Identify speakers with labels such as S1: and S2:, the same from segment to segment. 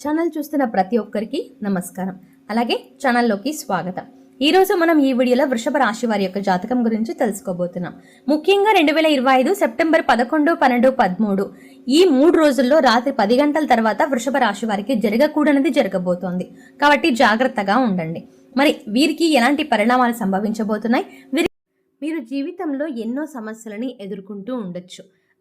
S1: Channel చూస్తున్న ప్రతి ఒక్కరికి నమస్కారం. అలాగే ఛానల్లోకి స్వాగతం. ఈరోజు మనం ఈ వీడియోలో వృషభ రాశి వారి యొక్క జాతకం గురించి తెలుసుకోబోతున్నాం. ముఖ్యంగా రెండు వేల ఇరవై ఐదు సెప్టెంబర్ పదకొండు పన్నెండు పదమూడు ఈ మూడు రోజుల్లో రాత్రి పది గంటల తర్వాత వృషభ రాశి వారికి జరగకూడనిది జరగబోతోంది. కాబట్టి జాగ్రత్తగా ఉండండి. మరి వీరికి ఎలాంటి పరిణామాలు సంభవించబోతున్నాయి? వీరి మీరు జీవితంలో ఎన్నో సమస్యలని ఎదుర్కొంటూ ఉండొచ్చు.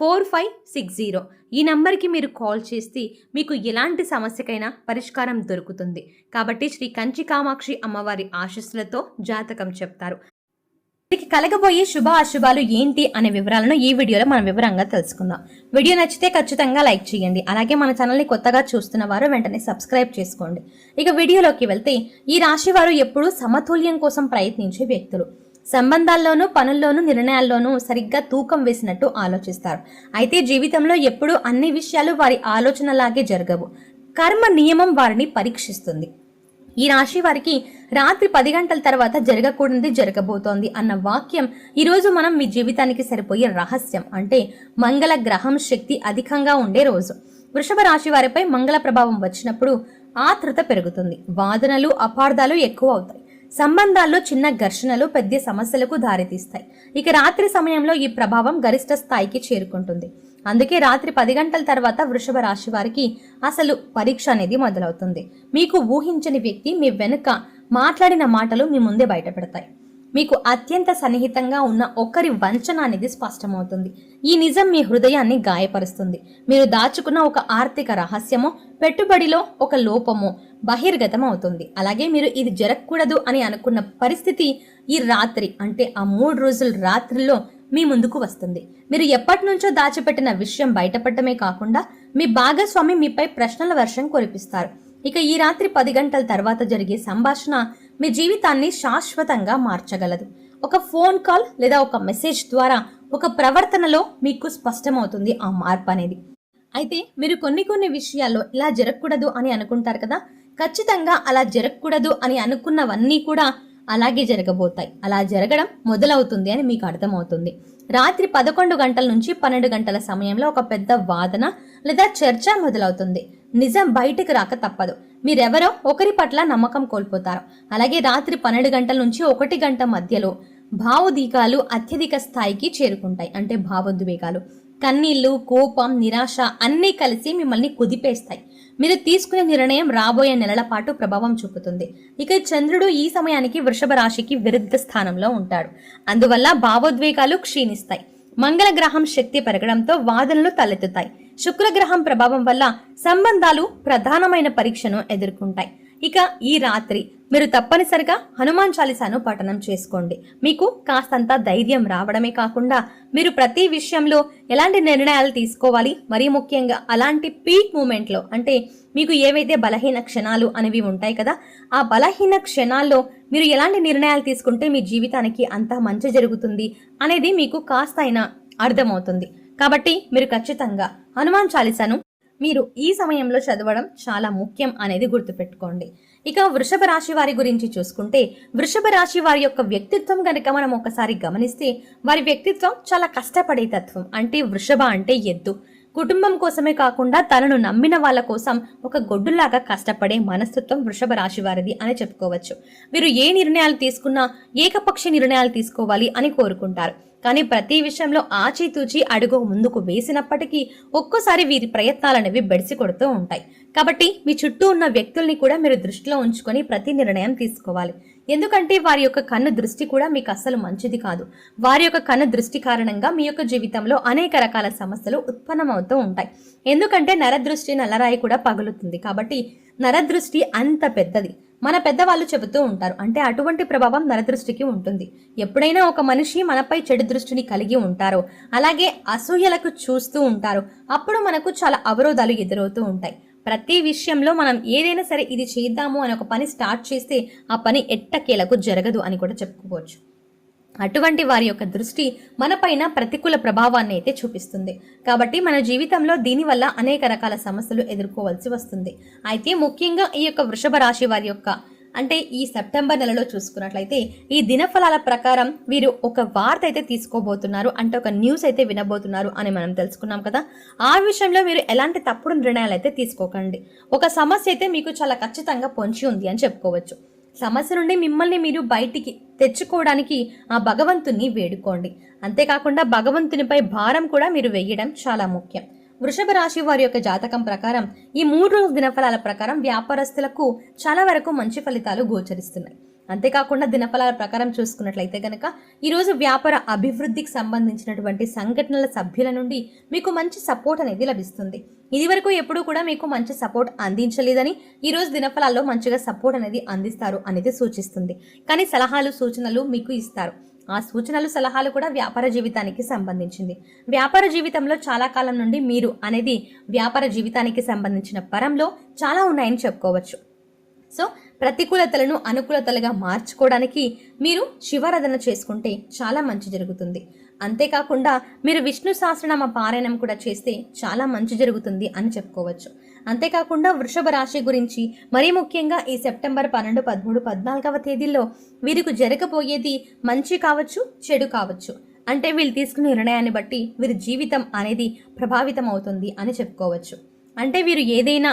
S1: four five six zero. ఈ నంబర్కి మీరు కాల్ చేస్తే మీకు ఎలాంటి సమస్యకైనా పరిష్కారం దొరుకుతుంది. కాబట్టి శ్రీ కంచి కామాక్షి అమ్మవారి ఆశస్సులతో జాతకం చెప్తారు. వీటికి కలగబోయే శుభ అశుభాలు ఏంటి అనే వివరాలను ఈ వీడియోలో మనం వివరంగా తెలుసుకుందాం. వీడియో నచ్చితే ఖచ్చితంగా లైక్ చేయండి. అలాగే మన ఛానల్ని కొత్తగా చూస్తున్న వారు వెంటనే సబ్స్క్రైబ్ చేసుకోండి. ఇక వీడియోలోకి వెళ్తే ఈ రాశి వారు ఎప్పుడూ సమతుల్యం కోసం ప్రయత్నించే వ్యక్తులు. సంబంధాల్లోనూ పనుల్లోనూ నిర్ణయాల్లోనూ సరిగ్గా తూకం వేసినట్టు ఆలోచిస్తారు. అయితే జీవితంలో ఎప్పుడూ అన్ని విషయాలు వారి ఆలోచనలాగే జరగవు. కర్మ నియమం వారిని పరీక్షిస్తుంది. ఈ రాశి వారికి రాత్రి పది గంటల తర్వాత జరగకూడనిది జరగబోతోంది అన్న వాక్యం ఈరోజు మనం మీ జీవితానికి సరిపోయే రహస్యం. అంటే మంగళ గ్రహం శక్తి అధికంగా ఉండే రోజు. వృషభ రాశి వారిపై మంగళ ప్రభావం వచ్చినప్పుడు ఆతృత పెరుగుతుంది. వాదనలు అపార్థాలు ఎక్కువ అవుతాయి. సంబంధాల్లో చిన్న ఘర్షణలు పెద్ద సమస్యలకు దారితీస్తాయి. ఇక రాత్రి సమయంలో ఈ ప్రభావం గరిష్ట స్థాయికి చేరుకుంటుంది. అందుకే రాత్రి పది గంటల తర్వాత వృషభ రాశి వారికి అసలు పరీక్ష అనేది మొదలవుతుంది. మీకు ఊహించని వ్యక్తి మీ వెనుక మాట్లాడిన మాటలు మీ ముందే బయటపెడతాయి. మీకు అత్యంత సన్నిహితంగా ఉన్న ఒకరి వంచన అనేది స్పష్టమవుతుంది. ఈ నిజం మీ హృదయాన్ని గాయపరుస్తుంది. మీరు దాచుకున్న ఒక ఆర్థిక రహస్యమో పెట్టుబడిలో ఒక లోపమో బహిర్గతం అవుతుంది అలాగే మీరు ఇది జరగకూడదు అని అనుకున్న పరిస్థితి ఈ రాత్రి అంటే ఆ మూడు రోజుల రాత్రిలో మీ ముందుకు వస్తుంది. మీరు ఎప్పటి నుంచో దాచిపెట్టిన విషయం బయటపడటమే కాకుండా మీ భాగస్వామి మీపై ప్రశ్నల వర్షం కురిపిస్తారు. ఇక ఈ రాత్రి పది గంటల తర్వాత జరిగే సంభాషణ మీ జీవితాన్ని శాశ్వతంగా మార్చగలదు. ఒక ఫోన్ కాల్ లేదా ఒక మెసేజ్ ద్వారా ఒక ప్రవర్తనలో మీకు స్పష్టమవుతుంది ఆ మార్పు అనేది. అయితే మీరు కొన్ని కొన్ని విషయాల్లో ఇలా జరగకూడదు అని అనుకుంటారు కదా? ఖచ్చితంగా అలా జరగకూడదు అని అనుకున్నవన్నీ కూడా అలాగే జరగబోతాయి. అలా జరగడం మొదలవుతుంది అని మీకు అర్థమవుతుంది. రాత్రి పదకొండు గంటల నుంచి పన్నెండు గంటల సమయంలో ఒక పెద్ద వాదన లేదా చర్చ మొదలవుతుంది. నిజం బయటకు రాక తప్పదు. మీరెవరో ఒకరి పట్ల నమ్మకం కోల్పోతారు. అలాగే రాత్రి పన్నెండు గంటల నుంచి ఒకటి గంట మధ్యలో భావోద్వేగాలు అత్యధిక స్థాయికి చేరుకుంటాయి. అంటే భావోద్వేగాలు. కన్నీళ్ళు కోపం నిరాశ అన్నీ కలిసి మిమ్మల్ని కుదిపేస్తాయి. మీరు తీసుకునే నిర్ణయం రాబోయే నెలల పాటు ప్రభావం చూపుతుంది. ఇక చంద్రుడు ఈ సమయానికి వృషభ రాశికి విరుద్ధ స్థానంలో ఉంటాడు. అందువల్ల భావోద్వేగాలు క్షీణిస్తాయి. మంగళ గ్రహం శక్తి పెరగడంతో వాదనలు తలెత్తుతాయి. శుక్రగ్రహం ప్రభావం వల్ల సంబంధాలు ప్రధానమైన పరీక్షను ఎదుర్కొంటాయి. ఇక ఈ రాత్రి మీరు తప్పనిసరిగా హనుమాన్ చాలీసాను పఠనం చేసుకోండి. మీకు కాస్తంత ధైర్యం రావడమే కాకుండా మీరు ప్రతి విషయంలో ఎలాంటి నిర్ణయాలు తీసుకోవాలి? మరీ ముఖ్యంగా అలాంటి పీక్ మూమెంట్లో అంటే మీకు ఏవైతే బలహీన క్షణాలు అనేవి ఉంటాయి కదా ఆ బలహీన క్షణాల్లో మీరు ఎలాంటి నిర్ణయాలు తీసుకుంటే మీ జీవితానికి అంత మంచి జరుగుతుంది అనేది మీకు కాస్త అయినా అర్థమవుతుంది. కాబట్టి మీరు ఖచ్చితంగా హనుమాన్ చాలీసాను మీరు ఈ సమయంలో చదవడం చాలా ముఖ్యం అనేది గుర్తుపెట్టుకోండి. ఇక వృషభ రాశి వారి గురించి చూసుకుంటే వృషభ రాశి వారి యొక్క వ్యక్తిత్వం కనుక మనం ఒకసారి గమనిస్తే వారి వ్యక్తిత్వం చాలా కష్టపడే తత్వం. అంటే వృషభ అంటే ఎద్దు. కుటుంబం కోసమే కాకుండా తనను నమ్మిన వాళ్ళ కోసం ఒక గొడ్డులాగా కష్టపడే మనస్తత్వం వృషభ రాశి వారిది అని చెప్పుకోవచ్చు. వీరు ఏ నిర్ణయాలు తీసుకున్నా ఏకపక్ష నిర్ణయాలు తీసుకోవాలి అని కోరుకుంటారు. కానీ ప్రతి విషయంలో ఆచితూచి అడుగు ముందుకు వేసినప్పటికీ ఒక్కోసారి వీరి ప్రయత్నాలనేవి బెడిసి కొడుతూ ఉంటాయి. కాబట్టి మీ చుట్టూ ఉన్న వ్యక్తుల్ని కూడా మీరు దృష్టిలో ఉంచుకొని ప్రతి నిర్ణయం తీసుకోవాలి. ఎందుకంటే వారి యొక్క కన్ను దృష్టి కూడా మీకు అస్సలు మంచిది కాదు. వారి యొక్క కన్ను దృష్టి కారణంగా మీ యొక్క జీవితంలో అనేక రకాల సమస్యలు ఉత్పన్నమవుతూ ఉంటాయి. ఎందుకంటే నరదృష్టి నల్లరాయి కూడా పగులుతుంది. కాబట్టి నరదృష్టి అంత పెద్దది. మన పెద్దవాళ్ళు చెబుతూ ఉంటారు. అంటే అటువంటి ప్రభావం నరదృష్టికి ఉంటుంది. ఎప్పుడైనా ఒక మనిషి మనపై చెడు దృష్టిని కలిగి ఉంటారో అలాగే అసూయలకు చూస్తూ ఉంటారో అప్పుడు మనకు చాలా అవరోధాలు ఎదురవుతూ ఉంటాయి. ప్రతి విషయంలో మనం ఏదైనా సరే ఇది చేద్దాము అని ఒక పని స్టార్ట్ చేస్తే ఆ పని ఎట్టకేలకు జరగదు అని కూడా చెప్పుకోవచ్చు. అటువంటి వారి యొక్క దృష్టి మనపైన ప్రతికూల ప్రభావాన్ని అయితే చూపిస్తుంది. కాబట్టి మన జీవితంలో దీనివల్ల అనేక రకాల సమస్యలు ఎదుర్కోవాల్సి వస్తుంది. అయితే ముఖ్యంగా ఈ యొక్క వృషభ రాశి వారి యొక్క అంటే ఈ సెప్టెంబర్ నెలలో చూసుకున్నట్లయితే ఈ దినఫలాల ప్రకారం వీరు ఒక వార్త అయితే తీసుకోబోతున్నారు. అంటే ఒక న్యూస్ అయితే వినబోతున్నారు అని మనం తెలుసుకున్నాం కదా. ఆ విషయంలో మీరు ఎలాంటి తప్పుడు నిర్ణయాలు అయితే తీసుకోకండి. ఒక సమస్య అయితే మీకు చాలా ఖచ్చితంగా పొంచి ఉంది అని చెప్పుకోవచ్చు. సమస్య నుండి మిమ్మల్ని మీరు బయటికి తెచ్చుకోవడానికి ఆ భగవంతుని వేడుకోండి. అంతేకాకుండా భగవంతునిపై భారం కూడా మీరు వేయడం చాలా ముఖ్యం. వృషభ రాశి వారి యొక్క జాతకం ప్రకారం ఈ మూడు రోజు దినఫలాల ప్రకారం వ్యాపారస్తులకు చాలా వరకు మంచి ఫలితాలు గోచరిస్తున్నాయి. అంతేకాకుండా దినఫలాల ప్రకారం చూసుకున్నట్లయితే కనుక ఈరోజు వ్యాపార అభివృద్ధికి సంబంధించినటువంటి సంఘటనల సభ్యుల నుండి మీకు మంచి సపోర్ట్ అనేది లభిస్తుంది. ఇది వరకు ఎప్పుడూ కూడా మీకు మంచి సపోర్ట్ అందించలేదని ఈరోజు దినఫలాల్లో మంచిగా సపోర్ట్ అనేది అందిస్తారు అనేది సూచిస్తుంది. కానీ సలహాలు సూచనలు మీకు ఇస్తారు. ఆ సూచనలు సలహాలు కూడా వ్యాపార జీవితానికి సంబంధించింది. వ్యాపార జీవితంలో చాలా కాలం నుండి మీరు అనేది వ్యాపార జీవితానికి సంబంధించిన పరంలో చాలా ఉన్నాయని చెప్పుకోవచ్చు. సో ప్రతికూలతలను అనుకూలతలుగా మార్చుకోవడానికి మీరు శివారాధన చేసుకుంటే చాలా మంచి జరుగుతుంది. అంతేకాకుండా మీరు విష్ణు సహస్రనామ పారాయణం కూడా చేస్తే చాలా మంచి జరుగుతుంది అని చెప్పుకోవచ్చు. అంతేకాకుండా వృషభ రాశి గురించి మరీ ముఖ్యంగా ఈ సెప్టెంబర్ పన్నెండు పదమూడు పద్నాలుగవ తేదీల్లో వీరికి జరగబోయేది మంచి కావచ్చు చెడు కావచ్చు. అంటే వీళ్ళు తీసుకునే నిర్ణయాన్ని బట్టి వీరి జీవితం అనేది ప్రభావితం అవుతుంది అని చెప్పుకోవచ్చు. అంటే వీరు ఏదైనా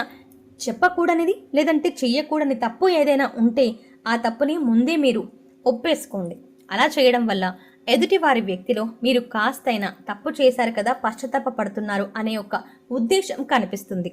S1: చెప్పకూడనిది లేదంటే చెయ్యకూడని తప్పు ఏదైనా ఉంటే ఆ తప్పుని ముందే మీరు ఒప్పేసుకోండి. అలా చేయడం వల్ల ఎదుటి వారి వ్యక్తిలో మీరు కాస్తైనా తప్పు చేశారు కదా పశ్చాత్తాప పడుతున్నారు అనే ఒక ఉద్దేశం కనిపిస్తుంది.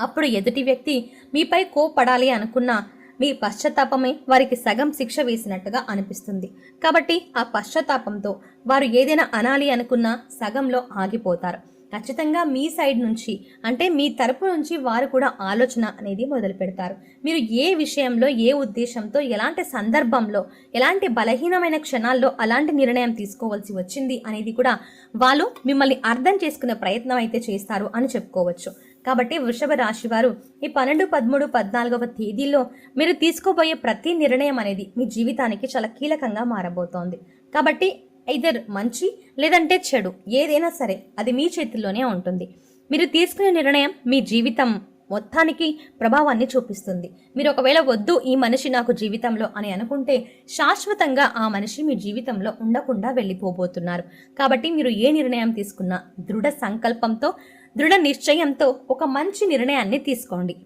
S1: అప్పుడు ఎదుటి వ్యక్తి మీపై కోపడాలి అనుకున్న మీ పశ్చాత్తాపమే వారికి సగం శిక్ష వేసినట్టుగా అనిపిస్తుంది. కాబట్టి ఆ పశ్చాత్తాపంతో వారు ఏదైనా అనాలి అనుకున్న సగంలో ఆగిపోతారు. ఖచ్చితంగా మీ సైడ్ నుంచి అంటే మీ తరపు నుంచి వారు కూడా ఆలోచన అనేది మొదలు పెడతారు మీరు ఏ విషయంలో ఏ ఉద్దేశంతో ఎలాంటి సందర్భంలో ఎలాంటి బలహీనమైన క్షణాల్లో అలాంటి నిర్ణయం తీసుకోవాల్సి వచ్చింది అనేది కూడా వాళ్ళు మిమ్మల్ని అర్థం చేసుకునే ప్రయత్నం అయితే చేస్తారు అని చెప్పుకోవచ్చు. కాబట్టి వృషభ రాశి వారు ఈ పన్నెండు పదమూడు పద్నాలుగవ తేదీల్లో మీరు తీసుకోబోయే ప్రతి నిర్ణయం అనేది మీ జీవితానికి చాలా కీలకంగా మారబోతోంది. కాబట్టి ఇదర్ మంచి లేదంటే చెడు ఏదైనా సరే అది మీ చేతుల్లోనే ఉంటుంది. మీరు తీసుకునే నిర్ణయం మీ జీవితం మొత్తానికి ప్రభావాన్ని చూపిస్తుంది. మీరు ఒకవేళ వద్దు ఈ మనిషి నాకు జీవితంలో అని అనుకుంటే శాశ్వతంగా ఆ మనిషి మీ జీవితంలో ఉండకుండా వెళ్ళిపోబోతున్నారు. కాబట్టి మీరు ఏ నిర్ణయం తీసుకున్నా దృఢ సంకల్పంతో దృఢ నిశ్చయంతో ఒక మంచి నిర్ణయాన్ని తీసుకోండి.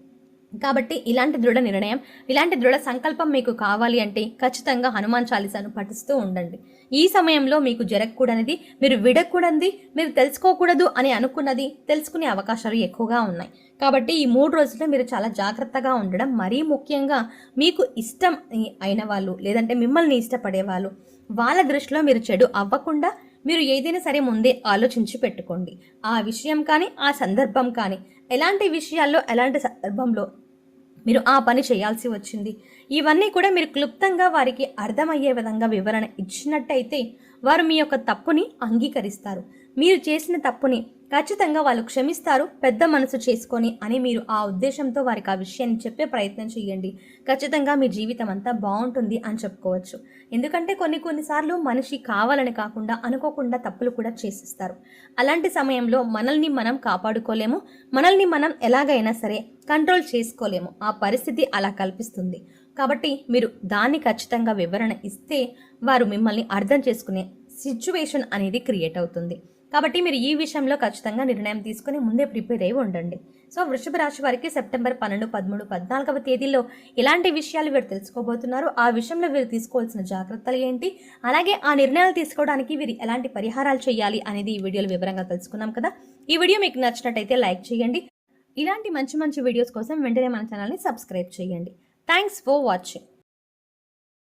S1: కాబట్టి ఇలాంటి దృఢ నిర్ణయం ఇలాంటి దృఢ సంకల్పం మీకు కావాలి అంటే ఖచ్చితంగా హనుమాన్ చాలీసాను పఠిస్తూ ఉండండి. ఈ సమయంలో మీకు జరగకూడనిది మీరు విడకూడనిది మీరు తెలుసుకోకూడదు అని అనుకున్నది తెలుసుకునే అవకాశాలు ఎక్కువగా ఉన్నాయి. కాబట్టి ఈ మూడు రోజుల్లో మీరు చాలా జాగ్రత్తగా ఉండడం మరీ ముఖ్యంగా మీకు ఇష్టం అయిన వాళ్ళు లేదంటే మిమ్మల్ని ఇష్టపడే వాళ్ళు వాళ్ళ దృష్టిలో మీరు చెడు అవ్వకుండా మీరు ఏదైనా సరే ముందే ఆలోచించి పెట్టుకోండి. ఆ విషయం కానీ ఆ సందర్భం కానీ ఎలాంటి విషయాల్లో ఎలాంటి సందర్భంలో మీరు ఆ పని చేయాల్సి వచ్చింది. ఇవన్నీ కూడా మీరు క్లుప్తంగా వారికి అర్థమయ్యే విధంగా వివరణ ఇచ్చినట్టయితే వారు మీ యొక్క తప్పుని అంగీకరిస్తారు. మీరు చేసిన తప్పుని ఖచ్చితంగా వాళ్ళు క్షమిస్తారు పెద్ద మనసు చేసుకొని అని మీరు ఆ ఉద్దేశంతో వారికి ఆ విషయాన్ని చెప్పే ప్రయత్నం చేయండి. ఖచ్చితంగా మీ జీవితం అంతా బాగుంటుంది అని చెప్పుకోవచ్చు. ఎందుకంటే కొన్ని కొన్నిసార్లు మనిషి కావాలని కాకుండా అనుకోకుండా తప్పులు కూడా చేసిస్తారు. అలాంటి సమయంలో మనల్ని మనం కాపాడుకోలేము మనల్ని మనం ఎలాగైనా సరే కంట్రోల్ చేసుకోలేము. ఆ పరిస్థితి అలా కల్పిస్తుంది. కాబట్టి మీరు దాన్ని ఖచ్చితంగా వివరణ ఇస్తే వారు మిమ్మల్ని అర్థం చేసుకునే సిచ్యువేషన్ అనేది క్రియేట్ అవుతుంది. కాబట్టి మీరు ఈ విషయంలో ఖచ్చితంగా నిర్ణయం తీసుకుని ముందే ప్రిపేర్ అయి ఉండండి. సో వృషభ రాశి వారికి సెప్టెంబర్ పన్నెండు పదమూడు పద్నాలుగవ తేదీల్లో ఎలాంటి విషయాలు వీరు తెలుసుకోబోతున్నారు ఆ విషయంలో వీరు తీసుకోవాల్సిన జాగ్రత్తలు ఏంటి అలాగే ఆ నిర్ణయాలు తీసుకోవడానికి వీరు ఎలాంటి పరిహారాలు చేయాలి అనేది ఈ వీడియోలో వివరంగా తెలుసుకున్నాం కదా. ఈ వీడియో మీకు నచ్చినట్టయితే లైక్ చేయండి. ఇలాంటి మంచి మంచి వీడియోస్ కోసం వెంటనే మన ఛానల్ని సబ్స్క్రైబ్ చేయండి. Thanks for watching.